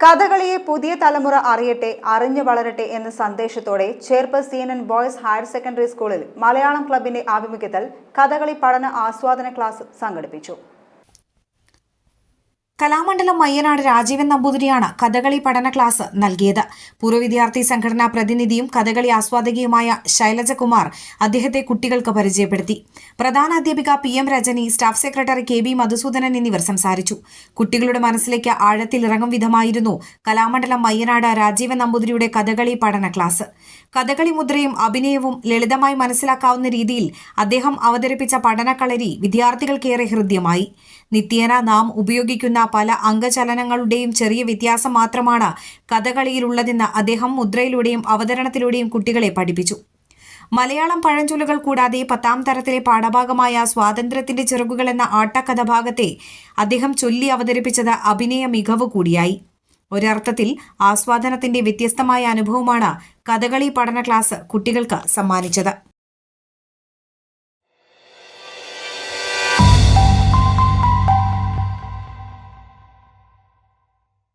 കഥകളിയെ പുതിയ തലമുറ അറിയട്ടെ അറിഞ്ഞു വളരട്ടെ എന്ന സന്ദേശത്തോടെ Cherpu C N boys higher secondary സ്കൂളിൽ മലയാളം ക്ലബിന്റെ ആഭിമുഖ്യത്തിൽ കഥകളി പഠന ആസ്വാദന ക്ലാസ് സംഘടിപ്പിച്ചു. കലാമണ്ഡലം മയ്യനാട് രാജീവൻ നമ്പൂതിരിയാണ് കഥകളി പഠന ക്ലാസ് നൽകിയത്. പൂർവ വിദ്യാർത്ഥി സംഘടനാ പ്രതിനിധിയും കഥകളി ആസ്വാദകയുമായ ശൈലജകുമാർ അദ്ദേഹത്തെ കുട്ടികൾക്ക് പരിചയപ്പെടുത്തി. പ്രധാന അധ്യാപിക P M Rajani staff secretary K B Madhusudanan എന്നിവർ സംസാരിച്ചു. കുട്ടികളുടെ മനസ്സിലേക്ക് ആഴത്തിലിറങ്ങും വിധമായിരുന്നു കലാമണ്ഡലം മയ്യനാട് രാജീവൻ നമ്പൂതിരിയുടെ കഥകളി പഠന ക്ലാസ്. കഥകളി മുദ്രയും അഭിനയവും ലളിതമായി മനസ്സിലാക്കാവുന്ന രീതിയിൽ അദ്ദേഹം അവതരിപ്പിച്ച പഠനക്കളരി വിദ്യാർത്ഥികൾക്കേറെ ഹൃദ്യമായി. നിത്യേന നാം ഉപയോഗിക്കുന്ന പല അംഗചലനങ്ങളുടെയും ചെറിയ വ്യത്യാസം മാത്രമാണ് കഥകളിയിലുള്ളതെന്ന് അദ്ദേഹം മുദ്രയിലൂടെയും അവതരണത്തിലൂടെയും കുട്ടികളെ പഠിപ്പിച്ചു. മലയാളം പഴഞ്ചൊല്ലുകൾ കൂടാതെ പത്താം തരത്തിലെ പാഠഭാഗമായ സ്വാതന്ത്ര്യത്തിന്റെ ചിറകുകൾ എന്ന ആട്ടക്കഥഭാഗത്തെ അദ്ദേഹം ചൊല്ലി അവതരിപ്പിച്ചത് അഭിനയ മികവ് കൂടിയായി. ഒരർത്ഥത്തിൽ ആസ്വാദനത്തിന്റെ വ്യത്യസ്തമായ അനുഭവമാണ് കഥകളി പഠന ക്ലാസ് കുട്ടികൾക്ക് സമ്മാനിച്ചത്.